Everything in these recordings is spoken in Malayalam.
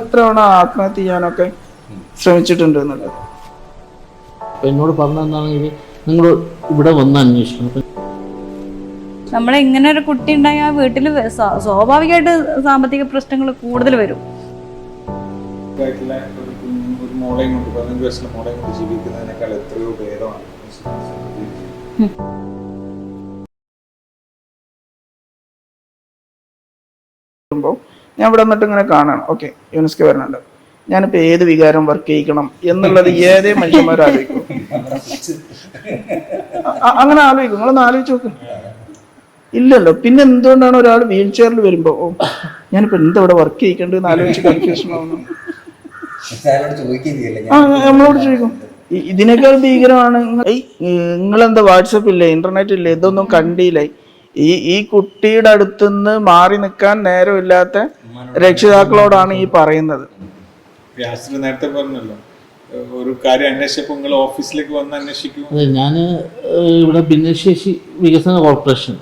എത്ര തവണ ആത്മഹത്യ ചെയ്യാനൊക്കെ ശ്രമിച്ചിട്ടുണ്ട് എന്നുള്ളത്? എന്നോട് പറഞ്ഞെന്താണെങ്കിൽ നിങ്ങൾ ഇവിടെ വന്ന് അന്വേഷിക്കണം. നമ്മളെ ഇങ്ങനെ ഒരു കുട്ടി ഉണ്ടായി ആ വീട്ടിൽ സ്വാഭാവികമായിട്ട് സാമ്പത്തിക പ്രശ്നങ്ങൾ കൂടുതൽ വരും. ഒരു കുഞ്ഞ് ഒരു മോളെയും കൊണ്ട് പതിനഞ്ച് വയസ്സിലെ മോളെയും കൊണ്ട് ജീവിക്കുന്നതിനേക്കാൾ എത്രയോ ഭേദമാണ്. ഞാൻ ഇവിടെ വന്നിട്ട് ഇങ്ങനെ കാണണം. ഓക്കെ യുനെസ്കോ വരുന്നുണ്ട്. ഞാനിപ്പോൾ ഏത് വികാരം വർക്ക് ചെയ്യിക്കണം എന്നുള്ളത് ഏതേ മനുഷ്യന്മാർ ആലോചിക്കും. അങ്ങനെ ആലോചിക്കും. നിങ്ങളൊന്ന് ആലോചിച്ച് നോക്ക്. ഇല്ലല്ലോ. പിന്നെ എന്തുകൊണ്ടാണ് ഒരാൾ വീൽ ചെയറിൽ വരുമ്പോൾ ഓ ഞാനിപ്പോൾ എന്താ ഇവിടെ വർക്ക് ചെയ്യിക്കേണ്ടതെന്ന് ആലോചിച്ച് കൺഫ്യൂഷൻ ആവുന്നു. ആ നമ്മളോട് ചോദിക്കും. ഇതിനേക്കാൾ ഭീകരമാണ് നിങ്ങളെന്താ വാട്സപ്പ് ഇല്ലേ? ഇന്റർനെറ്റ് ഇല്ലേ? ഇതൊന്നും കണ്ടില്ലേ? ഈ ഈ കുട്ടിയുടെ അടുത്തുനിന്ന് മാറി നിൽക്കാൻ നേരമില്ലാത്ത രക്ഷിതാക്കളോടാണ് ഈ പറയുന്നത്. വ്യാസർ നേരത്തെ പറഞ്ഞല്ലോ ഒരു കാര്യം അന്വേഷിച്ചപ്പോൾ നിങ്ങൾ ഓഫീസിലേക്ക് വന്ന് അന്വേഷിക്കും അതെ ഞാൻ ഇവിടെ ഭിന്നശേഷി വികസന കോർപ്പറേഷൻ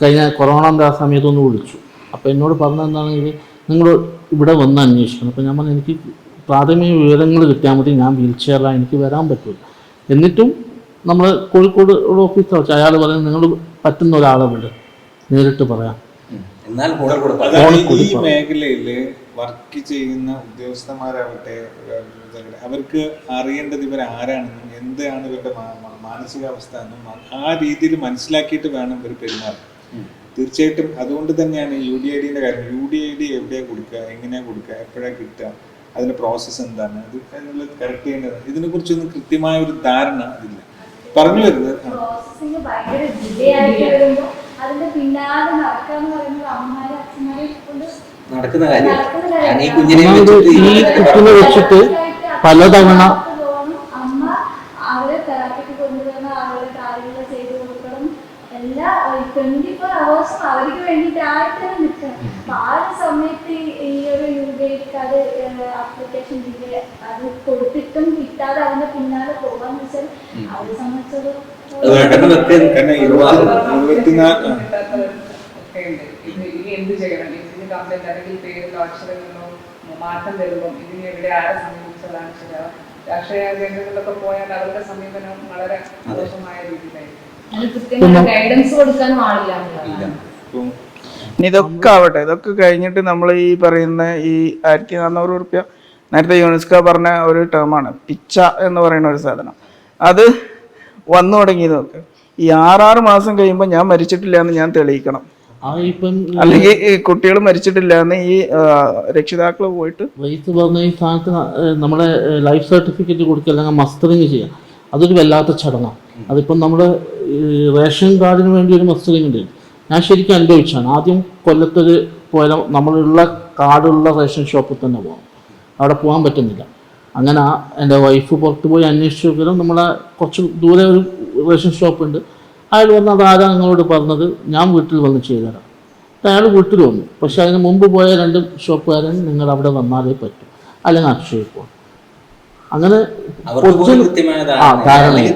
കഴിഞ്ഞ കൊറോണന്റെ ആ സമയത്തൊന്ന് വിളിച്ചു. അപ്പോൾ എന്നോട് പറഞ്ഞെന്താണെങ്കിൽ നിങ്ങൾ ഇവിടെ വന്ന് അന്വേഷിക്കണം. അപ്പോൾ ഞാൻ പറഞ്ഞു എനിക്ക് പ്രാഥമിക വിവരങ്ങൾ കിട്ടിയാൽ മതി ഞാൻ വീൽ ചെയറിലാണ് എനിക്ക് വരാൻ പറ്റില്ല എന്നിട്ടും നമ്മൾ കോഴിക്കോട് ഓഫീസ് വെച്ച് അയാൾ പറയുന്നത് നിങ്ങൾ പറ്റുന്ന ഒരാളെ വിട് നേരിട്ട് പറയാം. എന്നാൽ കൂടെ കൂടെ ഈ മേഖലയിൽ വർക്ക് ചെയ്യുന്ന ഉദ്യോഗസ്ഥന്മാരാവട്ടെ അവർക്ക് അറിയേണ്ടത് ഇവർ ആരാണെന്നും എന്താണ് ഇവരുടെ മാനസികാവസ്ഥ എന്നും ആ- ആ രീതിയിൽ മനസ്സിലാക്കിയിട്ട് വേണം ഇവർ പെരുമാറാൻ. തീർച്ചയായിട്ടും അതുകൊണ്ട് തന്നെയാണ് യു ഡി ഐ ഡിന്റെ കാര്യം. യു ഡി ഐ ഡി എവിടെയാണ് കൊടുക്കുക എങ്ങനെയാ കൊടുക്കുക എപ്പോഴാണ് കിട്ടുക അതിന്റെ പ്രോസസ്സ് എന്താണ് അത് എന്നുള്ളത് കറക്റ്റ് ചെയ്യേണ്ടത് ഇതിനെ കുറിച്ചൊന്നും കൃത്യമായ ഒരു ധാരണ അതില്ല. പറഞ്ഞു വരുന്നത് അതിന്റെ പിന്നാലെ നടക്കാന്ന് പറയുന്നത് അമ്മമാരും അച്ഛന്മാരെ കൊണ്ട് നടക്കുന്ന കാര്യം. ഞാൻ ഈ കുഞ്ഞിനെ വെച്ചിട്ട് ഈ കുട്ടിനെ വെച്ചിട്ട് പലതവണ അമ്മ അവരെ തെറാപ്പിക്ക് കൊണ്ടുവരണം അവരുടെ കാര്യങ്ങൾ ചെയ്തു കൊടുക്കണം. എല്ലാ ട്വന്റി ഫോർ അവേഴ്സും അവർക്ക് വേണ്ടിയിട്ടായിട്ട് നിൽക്കണം അപ്പൊ ആ ഒരു സമയത്ത് ഈ- ഈ ഒരു യു ഡി കാർഡ് ആപ്ലിക്കേഷൻ അത് കൊടുത്തിട്ടും കിട്ടാതെ അതിന്റെ പിന്നാലെ പോകാന്ന് വെച്ചാൽ അവരെ സംബന്ധിച്ചത് എന്ത് ചെയ്യണം? ഇതിന് കംപ്ലൈന്റ് അല്ലെങ്കിൽ പേരിലോ അക്ഷരങ്ങളിലോ മാറ്റം വരുമ്പം ഇതിന് എവിടെ ആരെ സമീപിച്ചതാണ് ശരിയാവും രാഷ്ട്രീയ കേന്ദ്രങ്ങളിലൊക്കെ പോയാൽ അവരുടെ സമീപനം വളരെ മോശമായ രീതിയിലായിരിക്കും. ഗൈഡൻസ് കൊടുക്കാനും ആളില്ല ഇതൊക്കെ ആവട്ടെ. ഇതൊക്കെ കഴിഞ്ഞിട്ട് നമ്മൾ ഈ പറയുന്ന ഈ ആയിരത്തി നാനൂറ് റുപ്യ നേരത്തെ യുനെസ്കോ പറഞ്ഞ ഒരു ടേമാണ് പിച്ച എന്ന് പറയുന്ന ഒരു സാധനം. അത് വന്നു തുടങ്ങി നോക്ക് ഈ ആറാറ് മാസം കഴിയുമ്പോൾ ഞാൻ മരിച്ചിട്ടില്ല എന്ന് ഞാൻ തെളിയിക്കണം. അല്ലെങ്കിൽ കുട്ടികൾ മരിച്ചിട്ടില്ല എന്ന് ഈ രക്ഷിതാക്കൾ പോയിട്ട് റൈസ് പറഞ്ഞ ഈ സ്ഥാനത്ത് നമ്മുടെ ലൈഫ് സർട്ടിഫിക്കറ്റ് കൊടുക്കുക അല്ലെങ്കിൽ മസ്റ്ററിങ് ചെയ്യാം. അതൊരു വല്ലാത്ത ചടങ്ങാണ് അതിപ്പം നമ്മുടെ റേഷൻ കാർഡിന് വേണ്ടി ഒരു മസ്റ്ററിങ് ഉണ്ട്. ഞാൻ ശരിക്കും അനുഭവിച്ചാണ് ആദ്യം കൊല്ലത്തൊരു പോലെ നമ്മളുള്ള കാർഡുള്ള റേഷൻ ഷോപ്പിൽ തന്നെ പോകണം അവിടെ പോകാൻ പറ്റുന്നില്ല. അങ്ങനെ ആ എന്റെ വൈഫ് പുറത്ത് പോയി അന്വേഷിച്ച് നോക്കിയാലും നമ്മളെ കുറച്ച് ദൂരെ ഒരു റേഷൻ ഷോപ്പ് ഉണ്ട്. അയാൾ വന്ന് അതാരാ നിങ്ങളോട് പറഞ്ഞത്? ഞാൻ വീട്ടിൽ വന്ന് ചെയ്തുതരാം. അയാൾ വീട്ടിൽ വന്നു. പക്ഷെ അതിന് മുമ്പ് പോയ രണ്ട് ഷോപ്പുകാരൻ നിങ്ങൾ അവിടെ വന്നാലേ പറ്റും. അല്ലെങ്കിൽ അക്ഷയ് പോകും അങ്ങനെ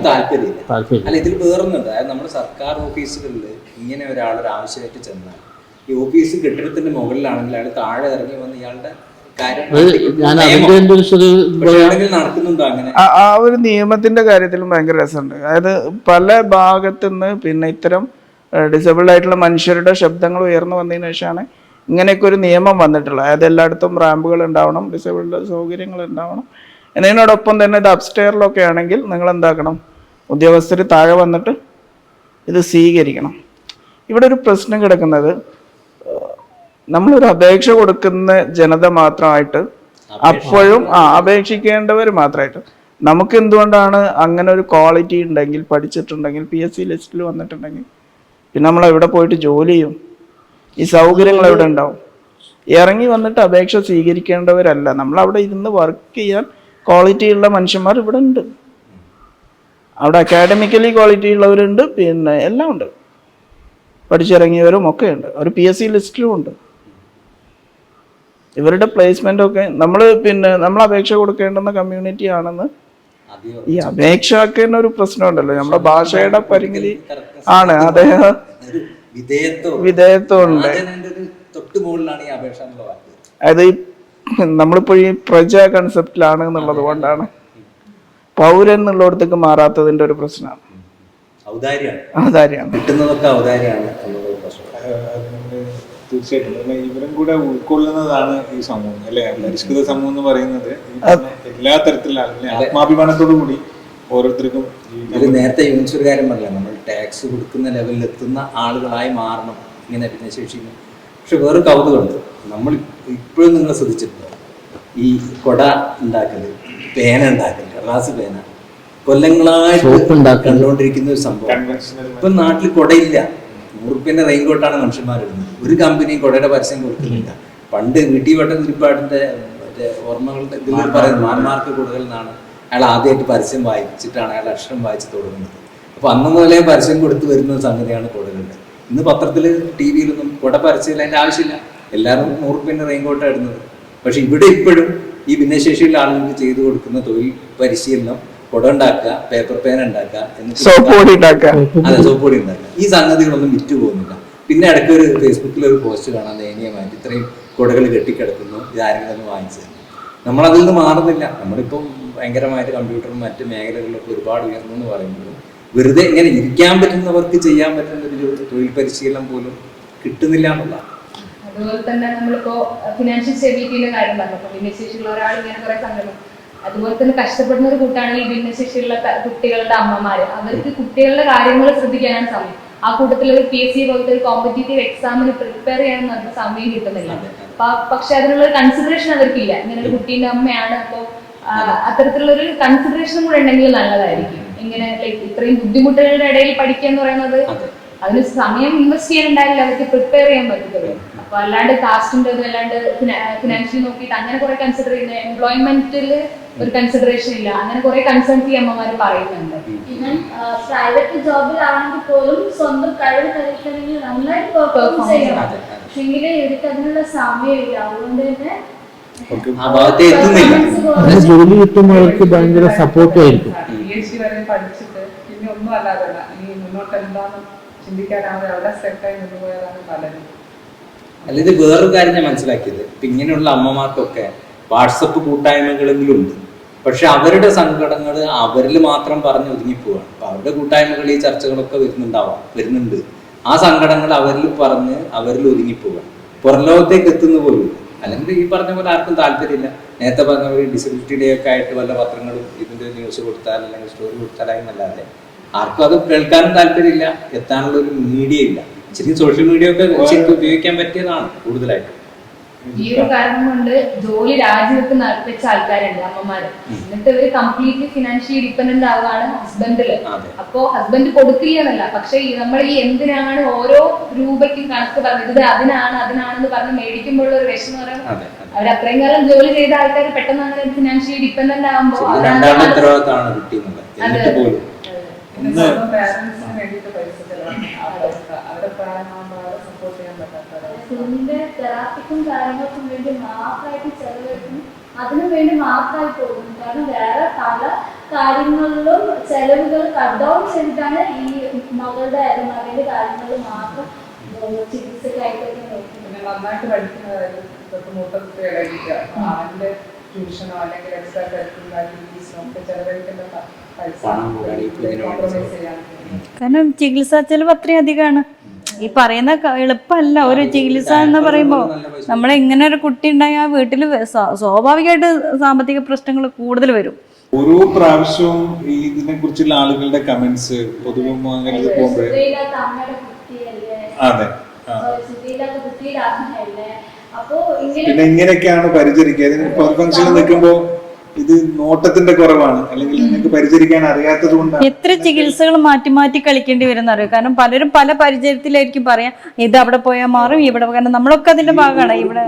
താല്പര്യം ഇതിൽ വേറൊന്നുണ്ട്. നമ്മുടെ സർക്കാർ ഓഫീസുകളിൽ ഇങ്ങനെ ഒരാൾ ഒരു ആവശ്യമായിട്ട് ചെന്നാൽ ഈ ഓഫീസ് കെട്ടിടത്തിന്റെ മുകളിലാണെങ്കിൽ അയാൾ താഴെ ഇറങ്ങി വന്ന് ഇയാളുടെ അത് ഞാൻ ആ- ഒരു നിയമത്തിന്റെ കാര്യത്തിലും ഭയങ്കര രസമുണ്ട്. അതായത് പല ഭാഗത്തുനിന്ന് പിന്നെ ഇത്തരം ഡിസേബിൾഡ് ആയിട്ടുള്ള മനുഷ്യരുടെ ശബ്ദങ്ങൾ ഉയർന്നു വന്നതിന് ശേഷമാണ് ഇങ്ങനെയൊക്കെ ഒരു നിയമം വന്നിട്ടുള്ളത്. അതായത് എല്ലായിടത്തും റാമ്പുകൾ ഉണ്ടാവണം ഡിസേബിൾഡ് സൗകര്യങ്ങൾ ഉണ്ടാവണം. എന്നതിനോടൊപ്പം തന്നെ ഇത് അപ്സ്റ്റെയറിലൊക്കെ ആണെങ്കിൽ നിങ്ങൾ എന്താക്കണം ഉദ്യോഗസ്ഥർ താഴെ വന്നിട്ട് ഇത് സ്വീകരിക്കണം. ഇവിടെ ഒരു പ്രശ്നം കിടക്കുന്നത് നമ്മളൊരു അപേക്ഷ കൊടുക്കുന്ന ജനത മാത്രമായിട്ട് അപ്പോഴും ആ അപേക്ഷിക്കേണ്ടവർ മാത്രമായിട്ട്. നമുക്ക് എന്തുകൊണ്ടാണ് അങ്ങനെ ഒരു ക്വാളിറ്റി ഉണ്ടെങ്കിൽ പഠിച്ചിട്ടുണ്ടെങ്കിൽ പി എസ് സി ലിസ്റ്റിൽ വന്നിട്ടുണ്ടെങ്കിൽ പിന്നെ നമ്മൾ എവിടെ പോയിട്ട് ജോലി ചെയ്യും? ഈ സൗകര്യങ്ങൾ എവിടെ ഉണ്ടാവും? ഇറങ്ങി വന്നിട്ട് അപേക്ഷ സ്വീകരിക്കേണ്ടവരല്ല. നമ്മൾ അവിടെ ഇരുന്ന് വർക്ക് ചെയ്യാൻ ക്വാളിറ്റിയുള്ള മനുഷ്യന്മാർ ഇവിടെ ഉണ്ട്. അവിടെ അക്കാഡമിക്കലി ക്വാളിറ്റി ഉള്ളവരുണ്ട് പിന്നെ എല്ലാം ഉണ്ട് പഠിച്ചിറങ്ങിയവരും ഒക്കെ ഉണ്ട് അവർ പി എസ് സി ലിസ്റ്റിലും ഉണ്ട്. ഇവരുടെ പ്ലേസ്മെന്റ് ഒക്കെ നമ്മൾ പിന്നെ നമ്മൾ അപേക്ഷ കൊടുക്കേണ്ടുന്ന കമ്മ്യൂണിറ്റി ആണെന്ന് ഈ അപേക്ഷ തന്നെ ഒരു പ്രശ്നമുണ്ടല്ലോ നമ്മുടെ ഭാഷയുടെ പരിമിതി ആണ്. അദ്ദേഹം ഒരു വിധേയത്വം വിധേയത്വം ഉണ്ട്. ആചരണന്റെ ഒരു തൊട്ട് ഈ അപേക്ഷ എന്നുള്ള വാക്ക് അതായത് ഈ നമ്മളിപ്പോൾ ഈ പ്രജ കൺസെപ്റ്റിലാണ് എന്നുള്ളത് കൊണ്ടാണ്. പൗരൻ എന്നുള്ളിടത്തേക്ക് മാറാത്തതിന്റെ ഒരു പ്രശ്നമാണ്. ഔദാര്യമാണ്. കിട്ടുന്നതൊക്കെ ഔദാര്യമാണ് എന്നുള്ള പ്രശ്നം അത് നമ്മൾ തീർച്ചയായിട്ടും. ഇവരും കൂടെ ഉൾക്കൊള്ളുന്നതാണ് ഈ സമൂഹം അല്ലെ? പരിഷ്കൃത സമൂഹം എന്ന് പറയുന്നത് എല്ലാ തരത്തിലുള്ള ആളുകളെ ആത്മാഭിമാനത്തോടു കൂടി ഓരോരുത്തർക്കും ഇത് നേരത്തെ യൂണിറ്റ്സ് ഒരു കാര്യം പറഞ്ഞില്ല? നമ്മൾ ടാക്സ് കൊടുക്കുന്ന ലെവലിൽ എത്തുന്ന ആളുകളായി മാറണം ഇങ്ങനെ ഭിന്നശേഷിക്കുന്നു പക്ഷെ വേറെ കൗതുകമുണ്ട്. നമ്മൾ ഇപ്പോഴും നിങ്ങൾ ശ്രദ്ധിച്ചിട്ടുണ്ട്? ഈ കൊട ഉണ്ടാക്കൽ പേന ഉണ്ടാക്കൽ കടലാസ് പേന കൊല്ലങ്ങളായിട്ട് കണ്ടുകൊണ്ടിരിക്കുന്ന ഒരു സംഭവം. ഇപ്പൊ നാട്ടിൽ കൊടയില്ല. നൂറുപ്യന്റെ റെയിൻകോട്ടാണ് കോട്ടാണ് ഇടുന്നത് ഒരു കമ്പനി കൊടയുടെ പരസ്യം കൊടുക്കുന്നില്ല. പണ്ട് വീട്ടി വട്ടം തിരുപ്പാടിന്റെ മറ്റേ ഓർമ്മകളുടെ ഇതിൽ പറയുന്നത് മാന്മാർക്ക് കൂടുതൽ എന്നാണ് അയാൾ ആദ്യമായിട്ട് പരസ്യം വായിച്ചിട്ടാണ് അയാൾ അക്ഷരം വായിച്ച് തുടങ്ങുന്നത്. അപ്പൊ അന്ന് മുതലേ പരസ്യം കൊടുത്തു വരുന്ന സംഗതിയാണ് കൊടകളുടെ ഇന്ന് പത്രത്തിൽ ടി വിയിലൊന്നും കൊട പരസ്യമില്ല അതിന്റെ ആവശ്യമില്ല. എല്ലാവരും നൂറുപ്യന്റെ റെയിൻകോട്ടാണ് ഇടുന്നത്. പക്ഷെ ഇവിടെ ഇപ്പോഴും ഈ ഭിന്നശേഷിയുള്ള ആളുകൾക്ക് ചെയ്തു കൊടുക്കുന്ന തൊഴിൽ പരിശീലനം കുട ഉണ്ടാക്കുക പേപ്പർ പേന ഉണ്ടാക്കുക സോപ്പ് പൊടി അതെ സോപ്പ് പൊടി ഉണ്ടാക്കുക. ഈ സംഗതികളൊന്നും വിറ്റ് പോകുന്നില്ല. പിന്നെ ഇടയ്ക്ക് ഒരു ഫേസ്ബുക്കിൽ ഒരു പോസ്റ്റ് കാണാൻ ദയനീയമായിട്ട് ഇത്രയും കുടകൾ കെട്ടിക്കിടക്കുന്നു ഇതാരെങ്കിലും ഒന്ന് വാങ്ങിച്ചത് നമ്മളതിൽ നിന്ന് മാറുന്നില്ല. നമ്മളിപ്പം ഭയങ്കരമായിട്ട് കമ്പ്യൂട്ടറും മറ്റ് മേഖലകളിലൊക്കെ ഒരുപാട് ഉയർന്നു എന്ന് പറയുമ്പോൾ വെറുതെ ഇങ്ങനെ ഇരിക്കാൻ പറ്റുന്നവർക്ക് ചെയ്യാൻ പറ്റുന്ന ഒരു തൊഴിൽ പരിശീലനം പോലും കിട്ടുന്നില്ല എന്നുള്ളതാണ്. അതുപോലെ തന്നെ നമ്മളിപ്പോ ഫിനാൻഷ്യൽ സ്റ്റെബിലിറ്റിയുടെ കാര്യം പറഞ്ഞു ഭിന്നശേഷിയുള്ള ഒരാൾ ഇങ്ങനെ കുറെ സംഘടന അതുപോലെ തന്നെ കഷ്ടപ്പെടുന്ന ഒരു കൂട്ടാണ് ഈ ഭിന്നശേഷിയുള്ള കുട്ടികളുടെ അമ്മമാര്. അവർക്ക് കുട്ടികളുടെ കാര്യങ്ങൾ ശ്രദ്ധിക്കാനാണ് സമയം. ആ കൂട്ടത്തിൽ ഒരു പി എസ് സി പോലത്തെ ഒരു കോമ്പറ്റേറ്റീവ് എക്സാമിന് പ്രിപ്പയർ ചെയ്യാനൊന്നും അവർക്ക് സമയം കിട്ടുന്നില്ല. പക്ഷെ അതിനുള്ള ഒരു കൺസിഡറേഷൻ അവർക്കില്ല. ഇങ്ങനെ ഒരു കുട്ടീന്റെ അമ്മയാണ് അപ്പോൾ അത്തരത്തിലുള്ള ഒരു കൺസിഡറേഷനും കൂടെ ഉണ്ടെങ്കിൽ നല്ലതായിരിക്കും. ഇങ്ങനെ ലൈക്ക് ഇത്രയും ബുദ്ധിമുട്ടുകളുടെ ഇടയിൽ പഠിക്കുക എന്ന് പറയുന്നത്. അതിന് സമയം ഇൻവെസ്റ്റ് ചെയ്യാനുണ്ടായില്ല. അവർക്ക് പ്രിപ്പയർ ചെയ്യാൻ പറ്റത്തുള്ളൂ. അപ്പൊ അല്ലാണ്ട് കാസ്റ്റിന്റെ അല്ലാണ്ട് ഫിനാൻഷ്യലി നോക്കിയിട്ട് അങ്ങനെ കുറെ കൺസിഡർ ചെയ്യുന്ന എംപ്ലോയ്മെന്റിൽ ഒരു കൺസിഡറേഷൻ ഇല്ല. അങ്ങനെ കുറെ കൺസേൺസ് ഈ അമ്മമാർ പറയുന്നുണ്ട്. ഈവൻ പ്രൈവറ്റ് ജോബിലാണെങ്കിൽ പോലും സ്വന്തം കഴിവ് തെളിയിക്കണമെങ്കിൽ നന്നായിട്ട് പെർഫോം ചെയ്യണം. പക്ഷെങ്കിൽ ഇവർക്ക് അതിനുള്ള സമയമില്ല. അതുകൊണ്ട് തന്നെ ജോലി കിട്ടുമ്പോൾ അവർക്ക് ഭയങ്കര സപ്പോർട്ട് ആയിരിക്കും. പി വരെ പഠിച്ചിട്ട് പിന്നെ ഒന്നും അല്ലാതെ ഇനി മുന്നോട്ട് എന്താന്ന് അല്ല ഇത് വേറൊരു കാര്യം ഞാൻ മനസ്സിലാക്കിയത്. ഇപ്പൊ ഇങ്ങനെയുള്ള അമ്മമാർക്കൊക്കെ വാട്സപ്പ് കൂട്ടായ്മകളെങ്കിലും ഉണ്ട് പക്ഷെ അവരുടെ സങ്കടങ്ങൾ അവരിൽ മാത്രം പറഞ്ഞ് ഒതുങ്ങിപ്പോവാണ്. അപ്പൊ അവരുടെ കൂട്ടായ്മകൾ ഈ ചർച്ചകളൊക്കെ വരുന്നുണ്ടാവാം വരുന്നുണ്ട്. ആ സങ്കടങ്ങൾ അവരിൽ പറഞ്ഞ് അവരിൽ ഒതുങ്ങിപ്പോവാണ്. പുറം ലോകത്തേക്ക് എത്തുന്ന പോലും അല്ലെങ്കിൽ ഈ പറഞ്ഞ പോലെ ആർക്കും താല്പര്യമില്ല. നേരത്തെ പറഞ്ഞ പോലെ ഡിസബിലിറ്റി ഡേ ഒക്കെ ആയിട്ട് വല്ല പത്രങ്ങളും ഇതിന്റെ ന്യൂസ് കൊടുത്താൽ അല്ലെങ്കിൽ സ്റ്റോറി കൊടുത്താലായി എന്നല്ലാതെ ആർക്കും അത് കേൾക്കാനും താല്പര്യമില്ല എത്താനുള്ള ഒരു മീഡിയ ഇല്ല ശരിക്കും സോഷ്യൽ മീഡിയ ഒക്കെ ശരിക്കും ഉപയോഗിക്കാൻ പറ്റിയതാണ് കൂടുതലായിട്ട്. ഈ ഒരു കാരണം കൊണ്ട് ജോലി രാജിവെക്കുന്ന വെച്ച ആൾക്കാരുണ്ട് അമ്മമാര്. എന്നിട്ട് ഇവർ കംപ്ലീറ്റ്ലി ഫിനാൻഷ്യലി ഡിപ്പെൻഡന്റ് ആവുകയാണ് ഹസ്ബൻഡിൽ അപ്പോ ഹസ്ബൻഡ് കൊടുക്കില്ലെന്നല്ല പക്ഷെ നമ്മൾ ഈ എന്തിനാണ് ഓരോ രൂപയ്ക്കും കണക്ക് പറഞ്ഞത് ഇത് അതിനാണ് അതിനാണെന്ന് പറഞ്ഞ് മേടിക്കുമ്പോഴുള്ള ഒരു വിഷമം പറയുന്നത് അവർ അത്രയും കാലം ജോലി ചെയ്ത ആൾക്കാർ പെട്ടെന്ന് അങ്ങനെ ഫിനാൻഷ്യലി ഡിപ്പെൻഡന്റ് ആകുമ്പോൾ പറ്റാത്ത കുഞ്ഞിന്റെ തെറാപ്പിക്കും കാര്യങ്ങൾക്കും വേണ്ടി മാത്രമായിട്ട് ചെലവഴിക്കും. അതിനു വേണ്ടി മാത്രമായി പോകുന്നു. കാരണം വേറെ പല കാര്യങ്ങളിലും ചെലവുകൾ കട്ട് ഡൗൺ ചെയ്തിട്ടാണ് ഈ മകളുടെ മകന്റെ കാര്യങ്ങളിൽ മാത്രം ചികിത്സക്കായിട്ടൊക്കെ നോക്കുന്നത്. നന്നായിട്ട് പഠിക്കുന്നതായാലും മൂത്ത കുട്ടികളായിരിക്കുക അവന്റെ ട്യൂഷനോ അല്ലെങ്കിൽ എക്സ്ട്രാ കരിക്കുലർ ആക്ടിവിറ്റീസിനോ ഒക്കെ ചെലവഴിക്കുന്ന പണം കാരണം ചികിത്സാ ചെലവ് അത്രയും അധികമാണ്. ഈ പറയുന്ന എളുപ്പമല്ല. ഒരു ചികിത്സ എന്ന് പറയുമ്പോൾ നമ്മളെ ഇങ്ങനെ ഒരു കുട്ടി ഉണ്ടായാൽ വീട്ടിൽ സ്വാഭാവികമായിട്ട് സാമ്പത്തിക പ്രശ്നങ്ങൾ കൂടുതൽ വരും. ഓരോ പ്രാവശ്യവും ഇതിനെ കുറിച്ചുള്ള ആളുകളുടെ കമന്റ്സ് പൊതുവെ പോകുമ്പോഴേ അതെ. പിന്നെ ഇങ്ങനെയൊക്കെയാണ് പരിചരിക്കുക. നിൽക്കുമ്പോ ഇത് നോട്ടത്തിന്റെ കുറവാണ്. അല്ലെങ്കിൽ നിങ്ങൾക്ക് പരിചരിക്കാൻ അറിയാത്തത് കൊണ്ടാണ്. എത്ര ചികിത്സകൾ മാറ്റി മാറ്റി കളിക്കേണ്ടി വരുന്ന അറിയാം? കാരണം പലരും പല പരിചയത്തിലായിരിക്കും പറയാം ഇത് അവിടെ പോയാൽ മാറും ഇവിടെ കാരണം നമ്മളൊക്കെ അതിന്റെ ഭാഗമാണ്. ഇവിടെ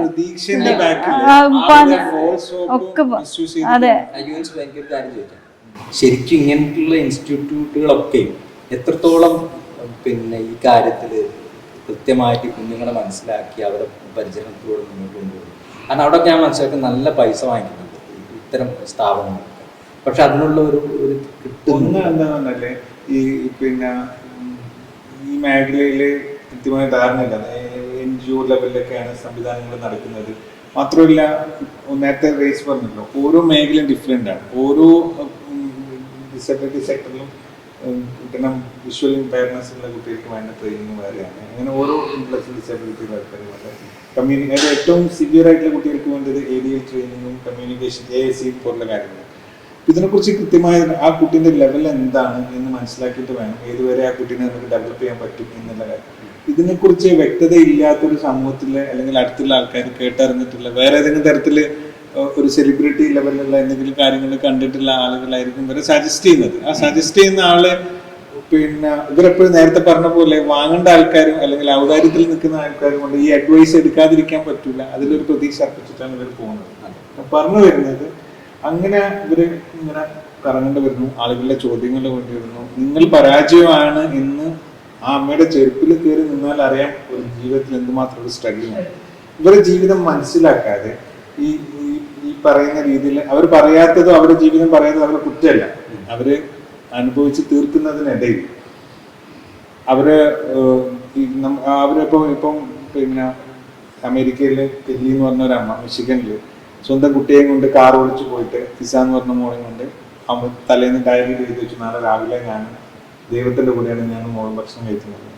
ഒക്കെ അതെ. ശരിക്കും ഇങ്ങനെയുള്ള ഇൻസ്റ്റിറ്റ്യൂട്ടുകളൊക്കെ എത്രത്തോളം പിന്നെ ഈ കാര്യത്തിൽ കൃത്യമായിട്ട് കുഞ്ഞുങ്ങളെ മനസ്സിലാക്കി അവരെ പരിചരണത്തിലൂടെ മുന്നോട്ട് കൊണ്ടുപോകും? കാരണം അവിടെ ഞാൻ മനസ്സിലാക്കി നല്ല പൈസ വാങ്ങിക്കുന്നുണ്ട്. ഈ ഇത്തരം സ്ഥാപനങ്ങൾക്ക് പക്ഷെ അതിനുള്ള ഒരു ഒരു ഒന്ന് എന്താണെന്നല്ലേ ഈ പിന്നെ ഈ മേഖലയിൽ കൃത്യമായ ധാരണയില്ല. എൻ ജി ഒ ലെവലിലൊക്കെയാണ് സംവിധാനങ്ങൾ നടക്കുന്നത്. മാത്രമല്ല നേരത്തെ റേസ് പറഞ്ഞല്ലോ ഓരോ മേഖലയും ഡിഫറെന്റ് ആണ്. ഓരോ ഡിസബിലിറ്റി സെക്ടറിലും കിട്ടുന്ന വിഷ്വൽ ഇമ്പയർനെസ് ഉള്ള കുട്ടികൾക്ക് വേണ്ട ട്രെയിനിങ് വേറെയാണ്. അങ്ങനെ ഓരോ ഇന്റലക്ച്വൽ ഡിസബിലിറ്റി ആൾക്കാരുമുണ്ട് കമ്മ്യൂണിക്കേറ്റ് ഏറ്റവും സിവിയർ ആയിട്ടുള്ള കുട്ടികൾക്ക് വേണ്ടത് എൽ ട്രെയിനിങ്ങും കമ്മ്യൂണിക്കേഷൻ എ എസ് സി പോലുള്ള കാര്യങ്ങൾ ഇതിനെക്കുറിച്ച് കൃത്യമായ ആ കുട്ടീന്റെ ലെവൽ എന്താണ് എന്ന് മനസ്സിലാക്കിയിട്ട് വേണം ഏതുവരെ ആ കുട്ടീനെ നമുക്ക് ഡെവലപ്പ് ചെയ്യാൻ പറ്റും എന്നുള്ള കാര്യം. ഇതിനെക്കുറിച്ച് വ്യക്തത ഇല്ലാത്തൊരു സമൂഹത്തിലെ അല്ലെങ്കിൽ അടുത്തുള്ള ആൾക്കാർ കേട്ടറിഞ്ഞിട്ടുള്ള വേറെ ഏതെങ്കിലും തരത്തിൽ ഒരു സെലിബ്രിറ്റി ലെവലിലുള്ള എന്തെങ്കിലും കാര്യങ്ങൾ കണ്ടിട്ടുള്ള ആളുകളായിരിക്കും ഇവരെ സജസ്റ്റ് ചെയ്യുന്നത്. ആ സജസ്റ്റ് ചെയ്യുന്ന ആൾ പിന്നെ ഇവരെപ്പോഴും നേരത്തെ പറഞ്ഞ പോലെ വാങ്ങേണ്ട ആൾക്കാരും അല്ലെങ്കിൽ ഔദാര്യത്തിൽ നിൽക്കുന്ന ആൾക്കാരും കൊണ്ട് ഈ അഡ്വൈസ് എടുക്കാതിരിക്കാൻ പറ്റില്ല അതിലൊരു പ്രതീക്ഷ അർപ്പിച്ചിട്ടാണ് ഇവർ പോകുന്നത്. പറഞ്ഞു വരുന്നത് അങ്ങനെ ഇവർ ഇങ്ങനെ കറങ്ങേണ്ടി വരുന്നു. ആളുകളുടെ ചോദ്യങ്ങൾ കൊണ്ടുവരുന്നു നിങ്ങൾ പരാജയമാണ് എന്ന് ആ അമ്മയുടെ ചെരുപ്പിൽ കയറി നിന്നാൽ അറിയാം ഒരു ജീവിതത്തിൽ എന്തുമാത്രം ഒരു സ്ട്രഗിൾ ഇവരുടെ ജീവിതം മനസ്സിലാക്കാതെ ഈ ഈ- ഈ പറയുന്ന രീതിയിൽ അവർ പറയാത്തതോ അവരുടെ ജീവിതം പറയാത്തതും അവരുടെ കുറ്റമല്ല. അവർ അനുഭവിച്ച് തീർക്കുന്നതിനിടയിൽ അവർ അവരിപ്പം ഇപ്പം പിന്നെ അമേരിക്കയിലെ കെല്ലി എന്ന് പറഞ്ഞ ഒരു അമ്മ സ്വന്തം കുട്ടിയെയും കൊണ്ട് കാർ ഓടിച്ചു പോയിട്ട് ഫിസ എന്ന് പറഞ്ഞ മോളെയും കൊണ്ട് അമ്മ തലേന്ന് ഡയറി എഴുതി വെച്ചു നാളെ രാവിലെ ഞാൻ ദൈവത്തിന്റെ കൂടെയാണ് ഞാൻ മോൾ ഭക്ഷണം കഴിക്കുന്നത്.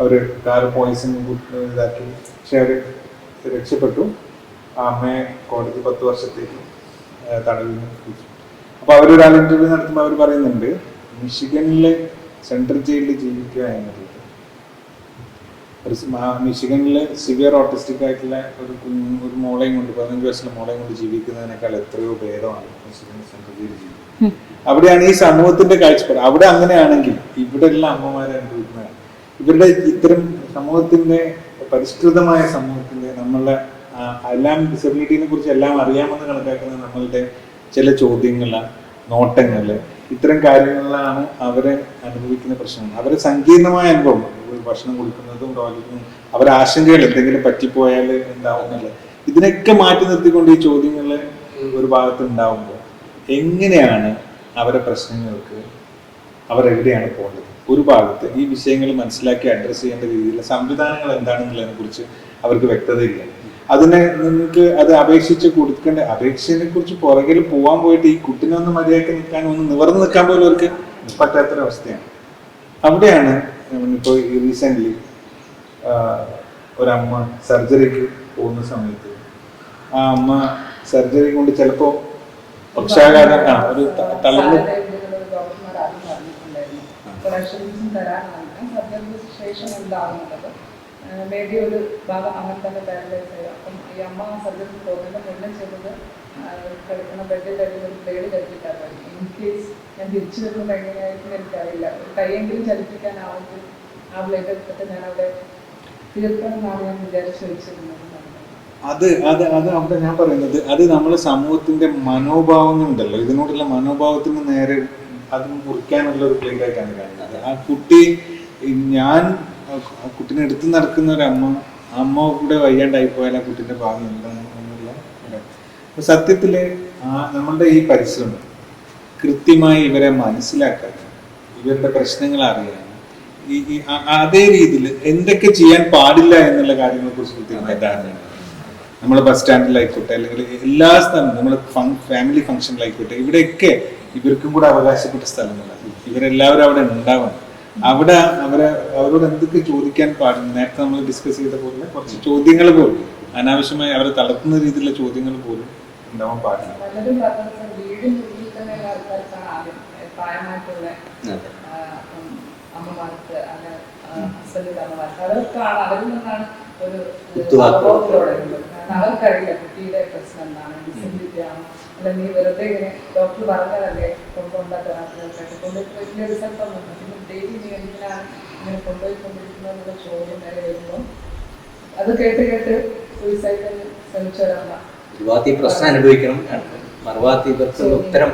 അവർ കാർ പോയിസൺ ഇതാക്കി. പക്ഷെ അവർ രക്ഷപ്പെട്ടു. ആ അമ്മയെ കോടതി പത്ത് വർഷത്തേക്ക് തടവിൽ നിന്ന് അപ്പൊ അവരൊരാൾ ഇന്റർവ്യൂ നടത്തുമ്പോൾ അവർ പറയുന്നുണ്ട് മിഷിഗനിലെ സെൻട്രൽ ജയിലിൽ ജീവിക്കുക എന്നുള്ളത് ഒരു മിഷിഗനിൽ സിവിയർ ഓട്ടിസ്റ്റിക് ആയിട്ടുള്ള ഒരു കുഞ്ഞു ഒരു മോളെയും കൊണ്ട് പതിനഞ്ച് വയസ്സുള്ള മോളെയും കൊണ്ട് ജീവിക്കുന്നതിനേക്കാൾ എത്രയോ ഭേദമാണ് മിഷിഗൻ സെൻട്രൽ ജയിലിൽ ജീവിക്കുന്നത്. അവിടെയാണ് ഈ സമൂഹത്തിന്റെ കാഴ്ചപ്പാട്. അവിടെ അങ്ങനെയാണെങ്കിൽ ഇവിടെ ഉള്ള അമ്മമാരെ അനുഭവിക്കുന്നതാണ് ഇവരുടെ ഇത്തരം സമൂഹത്തിന്റെ പരിഷ്കൃതമായ സമൂഹത്തിന്റെ നമ്മളെ എല്ലാം ഡിസബിലിറ്റിനെ കുറിച്ച് എല്ലാം അറിയാമെന്ന് കണക്കാക്കുന്ന നമ്മളുടെ ചില ചോദ്യങ്ങൾ നോട്ടങ്ങൾ ഇത്തരം കാര്യങ്ങളിലാണ് അവരെ അനുഭവിക്കുന്ന പ്രശ്നങ്ങൾ. അവരെ സങ്കീർണമായ അനുഭവം ഭക്ഷണം കൊടുക്കുന്നതും ടോയ്ലറ്റും അവരെ ആശങ്കകൾ എന്തെങ്കിലും പറ്റിപ്പോയാൽ എന്താവുന്നില്ല? ഇതിനൊക്കെ മാറ്റി നിർത്തിക്കൊണ്ട് ഈ ചോദ്യങ്ങൾ ഒരു ഭാഗത്ത് ഉണ്ടാവുമ്പോൾ എങ്ങനെയാണ് അവരെ പ്രശ്നങ്ങൾക്ക് അവരെവിടെയാണ് പോകേണ്ടത്? ഒരു ഭാഗത്ത് ഈ വിഷയങ്ങൾ മനസ്സിലാക്കി അഡ്രസ്സ് ചെയ്യേണ്ട രീതിയിലുള്ള സംവിധാനങ്ങൾ എന്താണെന്നുള്ളതിനെ കുറിച്ച് അവർക്ക് വ്യക്തതയില്ല. അതിനെ നിങ്ങൾക്ക് അത് അപേക്ഷിച്ച് കൊടുക്കേണ്ട അപേക്ഷയെ കുറിച്ച് പുറകിൽ പോവാൻ പോയിട്ട് ഈ കുട്ടിനെ ഒന്ന് മതിയാക്കി നിൽക്കാൻ ഒന്ന് നിവർന്ന് നിൽക്കാൻ പോലും അവർക്ക് പറ്റാത്തൊരവസ്ഥയാണ്. അവിടെയാണ് ഇപ്പോൾ റീസെന്റ്ലി ഒരമ്മ സർജറിക്ക് പോകുന്ന സമയത്ത് ആ അമ്മ സർജറി കൊണ്ട് ചിലപ്പോൾ പക്ഷാഘാതം ആ ഒരു തളർന്ന് തരാനാണ്. ശേഷം ഉണ്ടാകുന്നത് മേ ഒരു ഭാഗം അങ്ങനെ തന്നെ പാരലൈസ് ആയി അപ്പം ഈ അമ്മ സർജറി പോകുന്നതിന് മുന്നേ ചെയ്തത് കിടക്കുന്ന ബെഡിൽ ഒരു ബ്ലേഡ് ചലിപ്പിക്കാറ് ഇൻ കേസ് ഞാൻ തിരിച്ചു വരുമ്പോൾ എങ്ങനെയായിരിക്കും എനിക്കറിയില്ല. കൈയെങ്കിലും ചലിപ്പിക്കാനാവുമെങ്കിൽ ആ ബ്ലേഡ് എടുത്തിട്ട് ഞാൻ അവിടെ തീർക്കണമെന്നാണ് ഞാൻ വിചാരിച്ചു വെച്ചിരുന്നത്. അത് അത് അത് അവിടെ ഞാൻ പറയുന്നത് അത് നമ്മളെ സമൂഹത്തിന്റെ മനോഭാവങ്ങളുണ്ടല്ലോ. ഇതിനോടുള്ള മനോഭാവത്തിന് നേരെ അത് മുറിക്കാനുള്ള ഒരു പ്ലേറ്റ് ആയിട്ടാണ് കാണുന്നത്. ആ കുട്ടി ഞാൻ ആ കുട്ടീനെ എടുത്ത് നടക്കുന്ന ഒരു അമ്മ അമ്മ കൂടെ വയ്യാണ്ടായി പോയാൽ ആ കുട്ടീന്റെ ഭാവി എന്താണ് എന്നുള്ള ഒരു- അപ്പൊ സത്യത്തിൽ ആ നമ്മളുടെ ഈ പരിശ്രമം കൃത്യമായി ഇവരെ മനസ്സിലാക്കാൻ ഇവരുടെ പ്രശ്നങ്ങൾ അറിയാൻ ഈ അതേ രീതിയിൽ എന്തൊക്കെ ചെയ്യാൻ പാടില്ല എന്നുള്ള കാര്യങ്ങളെ കുറിച്ച് കൃത്യമായി ധാരണ നമ്മൾ ബസ് സ്റ്റാൻഡിലായിക്കോട്ടെ അല്ലെങ്കിൽ എല്ലാ സ്ഥലവും നമ്മൾ ഫാമിലി ഫംഗ്ഷനിലായിക്കോട്ടെ ഇവിടെയൊക്കെ ഇവർക്കും കൂടെ അവകാശപ്പെട്ട സ്ഥലങ്ങളാണ്. ഇവരെല്ലാവരും അവിടെ ഉണ്ടാവണം. അവിടെ അവരെ അവരോട് എന്തൊക്കെ ചോദിക്കാൻ പാടില്ല? നേരത്തെ നമ്മൾ ഡിസ്കസ് ചെയ്ത പോലെ കുറച്ച് ചോദ്യങ്ങൾ പോലും അനാവശ്യമായി അവരെ തളർത്തുന്ന രീതിയിലുള്ള ചോദ്യങ്ങൾ പോലും ഉണ്ടാവാൻ പാടില്ല. അവർക്കറിയില്ല കുട്ടിയുടെ പ്രശ്നം എന്താണ് ഡിസബിലിറ്റി ആണോ അല്ല നീ വെറുതെ ഇങ്ങനെ ഡോക്ടർ പറഞ്ഞതല്ലേ വലിയ റിസൾട്ട് ഒന്നും ഡെയിലി നീ എന്തിനാണ് ഇങ്ങനെ കൊണ്ടുപോയിക്കൊണ്ടിരിക്കുന്നതെന്നുള്ള ചോദ്യം വരെ വരുമ്പോൾ അത് കേട്ട് കേട്ട് ഈ പ്രശ്നം അനുഭവിക്കണം. മറുവാത്തി ഉത്തരം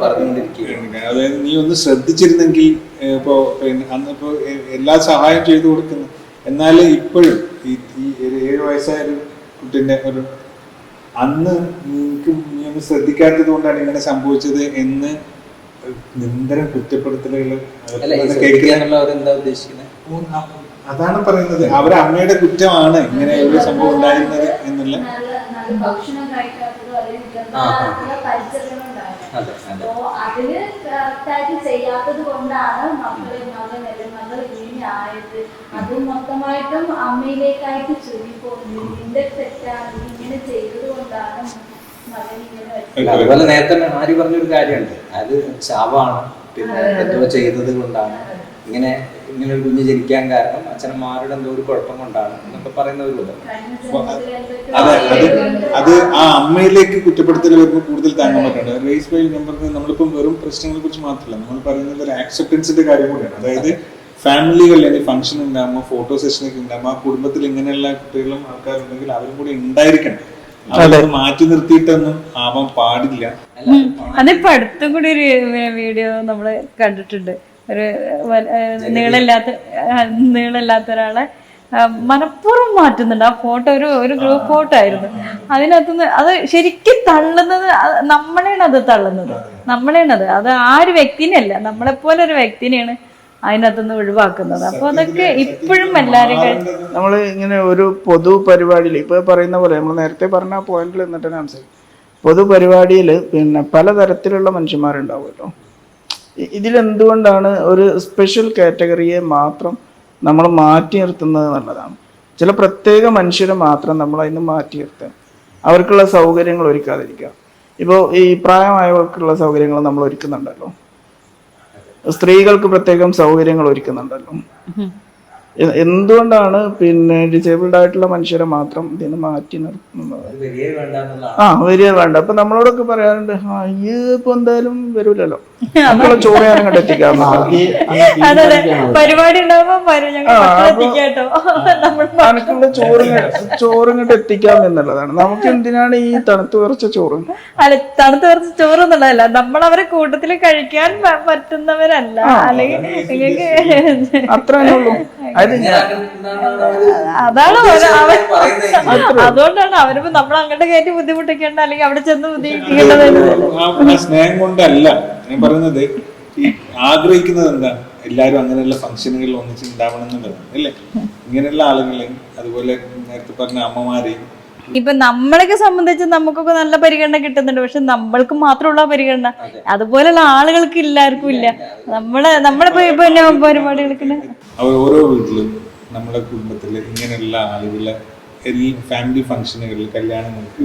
പറഞ്ഞുകൊണ്ടിരിക്കുകയാണ്. അതായത് നീ ഒന്ന് ശ്രദ്ധിച്ചിരുന്നെങ്കിൽ ഇപ്പോ അന്നിപ്പോ അന്ന് ഇപ്പോ എല്ലാ സഹായം ചെയ്തു കൊടുക്കുന്നു. എന്നാൽ ഇപ്പോഴും ഈ ഈ ഒരു ഏഴ് വയസ്സായ ഒരു കുട്ടിന്റെ ഒരു അന്ന് നിനക്ക് നീ ഒന്ന് ശ്രദ്ധിക്കാത്തത് കൊണ്ടാണ് ഇങ്ങനെ സംഭവിച്ചത് എന്ന് നിരന്തരം കുറ്റപ്പെടുത്തലുകൾ അതാണ് പറയുന്നത്. അവരെ അമ്മയുടെ കുറ്റമാണ് ഇങ്ങനെ ഒരു സംഭവം ഉണ്ടായിരുന്നത് എന്നുള്ള. അതിന് കറക്റ്റായിട്ട് ചെയ്യാത്തത് കൊണ്ടാണ് മക്കളെ മകൻ അല്ലെങ്കിൽ മകൾ ഇങ്ങനെ ആയത്. അത് മൊത്തമായിട്ടും അമ്മയിലേക്കായിട്ട് ചുരുങ്ങിപ്പോകുന്നത് നിന്റെ തെറ്റാണ് ഇങ്ങനെ ചെയ്തത് കൊണ്ടാണ്. അതുപോലെ നേരത്തെ ആര് പറഞ്ഞൊരു കാര്യമുണ്ട്. അത് ശാപമാണ് പിന്നെ എന്തോ ചെയ്തത് കൊണ്ടാണ് ഇങ്ങനെ ഇങ്ങനെ ഒരു കുഞ്ഞ് ജനിക്കാൻ കാരണം അച്ഛനമാരുടെ എന്തോ ഒരു കുഴപ്പം കൊണ്ടാണ് എന്നൊക്കെ പറയുന്ന ഒരു അതെ. അത് അത് ആ അമ്മയിലേക്ക് കുറ്റപ്പെടുത്തൽ വരുമ്പോൾ കൂടുതൽ താങ്ങാൻ പറ്റുന്നുണ്ട് റേസ് ബൈ ഞാൻ പറഞ്ഞത് നമ്മളിപ്പം വെറും പ്രശ്നങ്ങളെ കുറിച്ച് മാത്രമല്ല നമ്മൾ പറയുന്നത് ഒരു ആക്സെപ്റ്റൻസിന്റെ കാര്യം കൂടിയാണ്. അതായത് ഫാമിലികളിൽ അല്ലെങ്കിൽ ഫംഗ്ഷൻ ഉണ്ടാകുമ്പോൾ ഫോട്ടോ സെഷനൊക്കെ ഉണ്ടാകുമ്പോൾ ആ കുടുംബത്തിൽ ഇങ്ങനെയുള്ള കുട്ടികളും ആൾക്കാരുണ്ടെങ്കിൽ അവരും കൂടി ഉണ്ടായിരിക്കണം. മാറ്റി നിർത്തിയിട്ടൊന്നും ആവാൻ പാടില്ല. അതിപ്പോ അടുത്തും കൂടി ഒരു വീഡിയോ നമ്മൾ കണ്ടിട്ടുണ്ട്. ഒരു നീളമില്ലാത്ത നീളമില്ലാത്ത ഒരാളെ മനഃപൂർവം മാറ്റുന്നുണ്ട്. ആ ഫോട്ടോ ഒരു ഒരു ഗ്രൂപ്പ് ഫോട്ടോ ആയിരുന്നു. അതിനകത്തുനിന്ന് അത് ശരിക്കും തള്ളുന്നത് നമ്മളാണ് നമ്മളെയാണ് അത് തള്ളുന്നത്. നമ്മളെയാണ് അത്. അത് ആ ഒരു വ്യക്തിനെയല്ല. നമ്മളെപ്പോലെ ഒരു വ്യക്തിനെയാണ് അതിനകത്തുനിന്ന് ഒഴിവാക്കുന്നത്. അപ്പൊ അതൊക്കെ ഇപ്പോഴും എല്ലാരും നമ്മൾ ഇങ്ങനെ ഒരു പൊതു പരിപാടിയിൽ ഇപ്പോൾ പറയുന്ന പോലെ നമ്മൾ നേരത്തെ പറഞ്ഞ പോയിന്റിൽ എന്നിട്ട് ആൻസർ പൊതു പരിപാടിയിൽ പിന്നെ പലതരത്തിലുള്ള മനുഷ്യന്മാരുണ്ടാവുമല്ലോ ഇതിലെന്തുകൊണ്ടാണ് ഒരു സ്പെഷ്യൽ കാറ്റഗറിയെ മാത്രം നമ്മൾ മാറ്റി നിർത്തുന്നത് എന്നുള്ളതാണ് ചില പ്രത്യേക മനുഷ്യരെ മാത്രം നമ്മൾ അതിന് മാറ്റി നിർത്തുക. അവർക്കുള്ള സൗകര്യങ്ങൾ ഒരുക്കാതിരിക്കുക. ഇപ്പോൾ ഈ പ്രായമായവർക്കുള്ള സൗകര്യങ്ങൾ നമ്മൾ ഒരുക്കുന്നുണ്ടല്ലോ. സ്ത്രീകൾക്ക് പ്രത്യേകം സൗകര്യങ്ങൾ ഒരുക്കുന്നുണ്ടല്ലോ. എന്തുകൊണ്ടാണ് പിന്നെ ഡിസേബിൾഡ് ആയിട്ടുള്ള മനുഷ്യരെ മാത്രം ഇതിന് മാറ്റി നിർത്തുന്നത്? ആ വരിക വേണ്ട. അപ്പൊ നമ്മളോടൊക്കെ പറയാറുണ്ട് ആ ഈ ഇപ്പൊ എന്തായാലും വരൂലല്ലോ. നമ്മളെ ചോറ് ഞാൻ അങ്ങോട്ട് എത്തിക്കാം. ചോറ് ചോറ് ഇങ്ങോട്ട് എത്തിക്കാം എന്നുള്ളതാണ്. നമുക്ക് എന്തിനാണ് ഈ തണുത്ത് വിറച്ച ചോറ്? അല്ല തണുത്ത് വിറച്ച ചോറ് എന്നുള്ളതല്ല. നമ്മൾ അവരെ കൂട്ടത്തിൽ കഴിക്കാൻ പറ്റുന്നവരല്ല. അല്ലെങ്കിൽ അത്ര ഉള്ളൂ. അത് അതാണ് അതുകൊണ്ടാണ് അവരിപ്പോ നമ്മൾ അങ്ങോട്ട് കയറ്റി ബുദ്ധിമുട്ടിക്കേണ്ട അല്ലെങ്കിൽ അവിടെ ചെന്ന് ബുദ്ധിമുട്ടിക്കേണ്ടത് സ്നേഹം കൊണ്ടല്ല. ഞാൻ പറയുന്നത് ഈ ആഗ്രഹിക്കുന്നത് എന്താ? എല്ലാരും അങ്ങനെയുള്ള ഫംഗ്ഷനുകളിൽ ഒന്നിച്ച് ഉണ്ടാവണം എന്നുള്ളതാണ് അല്ലേ? ഇങ്ങനെയുള്ള ആളുകളെയും അതുപോലെ നേരത്തെ പറഞ്ഞ അമ്മമാരെയും ഇപ്പൊ നമ്മളെയൊക്കെ സംബന്ധിച്ച് നമുക്കൊക്കെ നല്ല പരിഗണന കിട്ടുന്നുണ്ട്. പക്ഷെ നമ്മൾക്ക് മാത്രമുള്ള പരിഗണന അതുപോലെയുള്ള ആളുകൾക്ക് എല്ലാവർക്കും ഇല്ല. നമ്മളെ പിന്നെ പരിപാടികൾക്ക് ഓരോ വീട്ടിലും നമ്മുടെ കുടുംബത്തിൽ ഇങ്ങനെയുള്ള ആളുകളെ ഫാമിലി ഫംഗ്ഷനുകളിൽ കല്യാണങ്ങൾക്ക്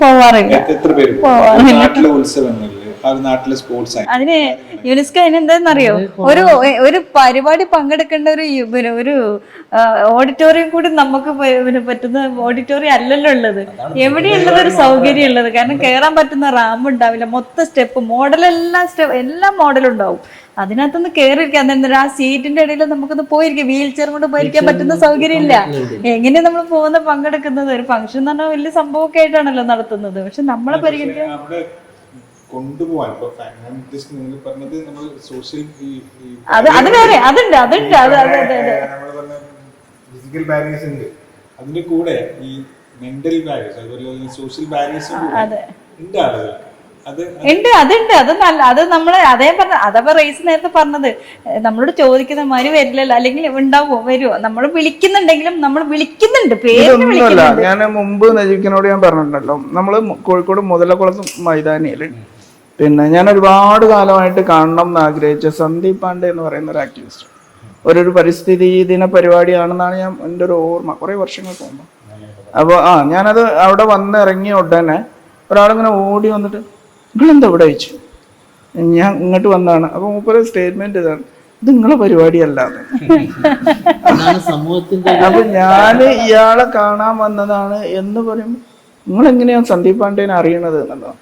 പോവാറില്ല. എത്ര- എത്ര പേര് നാട്ടിലെ ഉത്സവങ്ങളിൽ ആ ഒരു നാട്ടിലെ സ്പോർട്സ് അതിന് യുനെസ്കോ അതിനെന്താന്നറിയോ ഒരു ഒരു പരിപാടി പങ്കെടുക്കേണ്ട ഒരു പിന്നെ ഒരു ഓഡിറ്റോറിയം കൂടി നമുക്ക് പിന്നെ പറ്റുന്ന ഓഡിറ്റോറിയം അല്ലല്ലോ ഉള്ളത്. എവിടെയുള്ളത് ഒരു സൗകര്യം ഉള്ളത് കാരണം കയറാൻ പറ്റുന്ന റാമ്പ് ഉണ്ടാവില്ല. മൊത്ത സ്റ്റെപ്പ് മോഡലെല്ലാം സ്റ്റെപ്പ് എല്ലാ മോഡലും ഉണ്ടാവും. അതിനകത്തൊന്ന് കയറിയിരിക്കാൻ എന്നിട്ട് ആ സീറ്റിന്റെ ഇടയിൽ നമുക്കൊന്ന് പോയിരിക്കാം. വീൽ ചെയർ കൊണ്ട് പോയിരിക്കാൻ പറ്റുന്ന സൗകര്യം ഇല്ല എങ്ങനെയാ നമ്മൾ പോകുന്ന പങ്കെടുക്കുന്നത്? ഒരു ഫംഗ്ഷൻ എന്ന് പറഞ്ഞാൽ വലിയ സംഭവമൊക്കെ ആയിട്ടാണല്ലോ നടത്തുന്നത്. പക്ഷെ നമ്മളെ പരിഗണിക്കാൻ കൊണ്ടുപോകാൻ ഇപ്പൊ ഫാ- ഞാൻ ഉദ്ദേശിക്കുന്നത് പറഞ്ഞത് നമ്മൾ സോഷ്യൽ ഫിസിക്കൽ ബാരിയേഴ്സ് ഉണ്ട്. അതിന്റെ കൂടെ ഈ മെന്റൽ ബാരിയേഴ്സ് അതുപോലെ സോഷ്യൽ ബാരിയേഴ്സ് ഉണ്ട് ആളുകൾ ഉണ്ട് അതുണ്ട് അത് നല്ല അത് നമ്മൾ അതേ പറഞ്ഞ അതപ്പോ റേസ് നേരത്തെ പറഞ്ഞത്. നമ്മളോട് ചോദിക്കുന്ന മാതിരി വരില്ലല്ലോ അല്ലെങ്കിൽ ഉണ്ടാവോ വരുമോ നമ്മൾ വിളിക്കുന്നുണ്ടെങ്കിലും നമ്മൾ വിളിക്കുന്നുണ്ട് പേര് ഞാൻ മുമ്പ് നജീബിനോട് ഞാൻ പറഞ്ഞിട്ടുണ്ടല്ലോ. നമ്മൾ കോഴിക്കോട് മുതലക്കുളത്ത് മൈതാനിയിൽ പിന്നെ ഞാൻ ഒരുപാട് കാലമായിട്ട് കാണണം എന്ന് ആഗ്രഹിച്ച സന്ദീപ് പാണ്ഡെ എന്ന് പറയുന്ന ഒരു ആക്ടിവിസ്റ്റ് ഒരു പരിസ്ഥിതി ദിന പരിപാടിയാണെന്നാണ് ഞാൻ എന്റെ ഒരു ഓർമ്മ. കുറേ വർഷങ്ങൾക്ക് മുമ്പ് അപ്പോൾ ആ ഞാനത് അവിടെ വന്നിറങ്ങിയ ഉടനെ ഒരാളിങ്ങനെ ഓടി വന്നിട്ട് നിങ്ങളെന്താ ഇവിടെ അയച്ചു ഞാൻ ഇങ്ങോട്ട് വന്നതാണ് അപ്പോൾ മൂപ്പര് സ്റ്റേറ്റ്മെന്റ് ഇതാണ് ഇത് നിങ്ങളെ പരിപാടിയല്ലാതെ അപ്പൊ ഞാൻ ഇയാളെ കാണാൻ വന്നതാണ് എന്ന് പറയുമ്പോൾ നിങ്ങൾ എങ്ങനെയാണ് സന്ദീപ് പാണ്ഡേനെ അറിയണത് എന്നുള്ളതാണ്.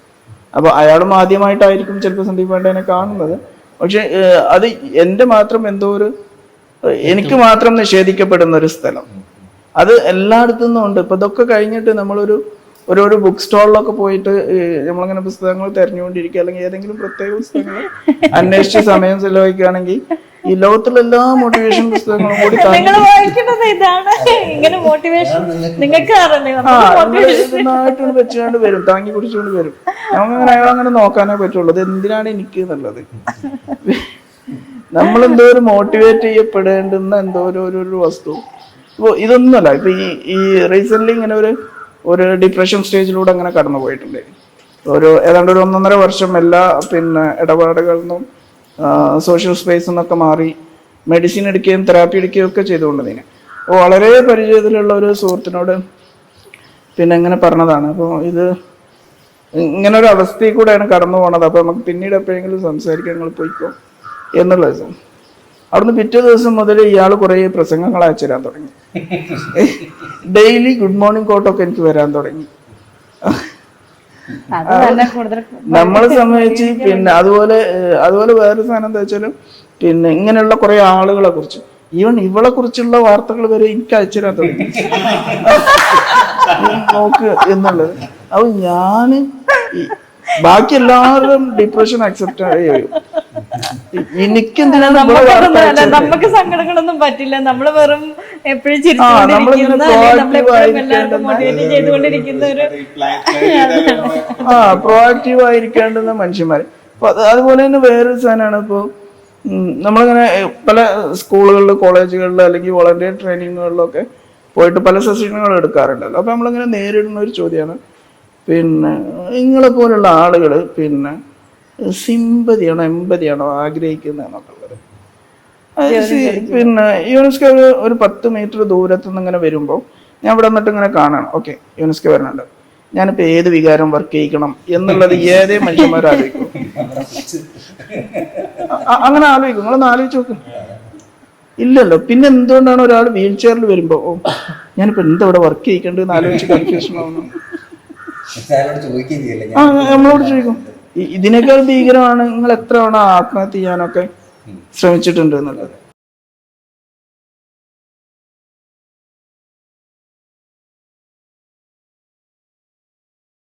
അപ്പൊ അയാളും ആദ്യമായിട്ടായിരിക്കും ചിലപ്പോൾ സന്ദീപ് പാണ്ഡേനെ കാണുന്നത്. പക്ഷെ അത് എന്റെ മാത്രം എന്തോ ഒരു എനിക്ക് മാത്രം നിഷേധിക്കപ്പെടുന്ന ഒരു സ്ഥലം. അത് എല്ലായിടത്തു നിന്നും ഉണ്ട്. ഇപ്പൊ ഇതൊക്കെ കഴിഞ്ഞിട്ട് നമ്മളൊരു ഒരു ഒരു ബുക്ക് സ്റ്റാളിലൊക്കെ പോയിട്ട് നമ്മളിങ്ങനെ പുസ്തകങ്ങൾ തെരഞ്ഞുകൊണ്ടിരിക്കുക അല്ലെങ്കിൽ ഏതെങ്കിലും പ്രത്യേക പുസ്തകങ്ങൾ അന്വേഷിച്ച് സമയം ചെലവഴിക്കുകയാണെങ്കിൽ ഈ ലോകത്തുള്ള എല്ലാ മോട്ടിവേഷൻ പുസ്തകങ്ങളും കൂടി നിങ്ങൾ ഇതാണ്. ഇങ്ങനെ മോട്ടിവേഷൻ നിങ്ങൾക്ക് വെച്ചുകൊണ്ട് വരും. താങ്ങി പിടിച്ചുകൊണ്ട് വരും. അങ്ങനെ അയാൾ അങ്ങനെ നോക്കാനേ പറ്റുള്ളൂ. അത് എന്തിനാണ് എനിക്ക് എന്നുള്ളത് നമ്മളെന്തോ ഒരു മോട്ടിവേറ്റ് ചെയ്യപ്പെടേണ്ടുന്ന എന്തോ ഒരു ഒരു വസ്തു. ഇപ്പൊ ഇതൊന്നുമല്ല. ഇപ്പൊ ഈ ഈ റീസെന്റ് ഇങ്ങനെ ഒരു ഒരു ഡിപ്രഷൻ സ്റ്റേജിലൂടെ അങ്ങനെ കടന്നു പോയിട്ടുണ്ട് ഒരു ഏതാണ്ട് ഒരു ഒന്നൊന്നര വർഷം എല്ലാ പിന്നെ ഇടപാടുകളിൽ നിന്നും സോഷ്യൽ സ്പേസ് എന്നൊക്കെ മാറി മെഡിസിൻ എടുക്കുകയും തെറാപ്പി എടുക്കുകയും ഒക്കെ ചെയ്തുകൊണ്ടതിന് അപ്പോൾ വളരെ പരിചയത്തിലുള്ള ഒരു സുഹൃത്തിനോട് പിന്നെ ഇങ്ങനെ പറഞ്ഞതാണ്. അപ്പോൾ ഇത് ഇങ്ങനെ ഒരു അവസ്ഥയിൽ കൂടെയാണ് കടന്നു പോണത്. അപ്പോൾ നമുക്ക് പിന്നീട് എപ്പോഴെങ്കിലും സംസാരിക്കാൻ നിങ്ങൾ പോയിക്കോ എന്നുള്ള ദിവസം അവിടുന്ന് പിറ്റേ ദിവസം മുതൽ ഇയാൾ കുറേ പ്രസംഗങ്ങൾ അയച്ചു തരാൻ തുടങ്ങി. ഡെയിലി ഗുഡ് മോർണിംഗ് കോട്ടൊക്കെ എനിക്ക് വരാൻ തുടങ്ങി. നമ്മളെ സംബന്ധിച്ച് പിന്നെ അതുപോലെ അതുപോലെ വേറൊരു സാധനം എന്താ വെച്ചാലും പിന്നെ ഇങ്ങനെയുള്ള കുറെ ആളുകളെ കുറിച്ച്. ഈവൻ ഇവളെ കുറിച്ചുള്ള വാർത്തകൾ വരെ എനിക്ക് അയച്ചു തരാൻ തുടങ്ങി നോക്ക് എന്നുള്ളത്. അപ്പൊ ഞാൻ ബാക്കി എല്ലാവരും ഡിപ്രഷൻ അക്സെപ്റ്റ് എനിക്ക് അയച്ചത്? നമുക്ക് സങ്കടങ്ങളൊന്നും പറ്റില്ല. നമ്മൾ വെറും എപ്പോഴും ആ, പ്രോആക്റ്റീവ് ആയിരിക്കേണ്ടുന്ന മനുഷ്യന്മാർ അതുപോലെ തന്നെ വേറൊരു സാധനമാണ് ഇപ്പോൾ നമ്മളിങ്ങനെ പല സ്കൂളുകളിൽ കോളേജുകളിൽ അല്ലെങ്കിൽ വോളണ്ടിയർ ട്രെയിനിങ്ങുകളിലൊക്കെ പോയിട്ട് പല സെഷനുകൾ എടുക്കാറുണ്ടല്ലോ. അപ്പൊ നമ്മളിങ്ങനെ നേരിടുന്ന ഒരു ചോദ്യമാണ് പിന്നെ നിങ്ങളെ പോലുള്ള ആളുകൾ പിന്നെ സിമ്പതിയാണോ എമ്പതിയാണോ ആഗ്രഹിക്കുന്നത് എന്നുള്ളത് അത് സി- പിന്നെ യുനെസ്കോ ഒരു പത്ത് മീറ്റർ ദൂരത്തു നിന്ന് ഇങ്ങനെ വരുമ്പോൾ ഞാൻ ഇവിടെ വന്നിട്ട് ഇങ്ങനെ കാണണം. ഓക്കെ യുനെസ്കോ വരുന്നുണ്ട്. ഞാനിപ്പോ ഏത് വികാരം വർക്ക് ചെയ്യിക്കണം എന്നുള്ളത് ഏതേ മനുഷ്യന്മാർ ആലോചിക്കും. അങ്ങനെ ആലോചിക്കും. നിങ്ങളൊന്ന് ആലോചിച്ച് നോക്ക്. ഇല്ലല്ലോ. പിന്നെ എന്തുകൊണ്ടാണ് ഒരാൾ വീൽ ചെയറിൽ വരുമ്പോ ഓ ഞാനിപ്പോ എന്താ ഇവിടെ വർക്ക് ചെയ്യിക്കേണ്ടതെന്ന് ആലോചിച്ച് കൺഫ്യൂഷൻ ആവുന്നു ആ നമ്മളോട് ചോദിക്കും. ഇതിനേക്കാൾ ഭീകരമാണ്. നിങ്ങൾ എത്ര തവണ ആത്മഹത്യ ചെയ്യാനൊക്കെ ശ്രമിച്ചിട്ടുണ്ട് എന്നുള്ളത്.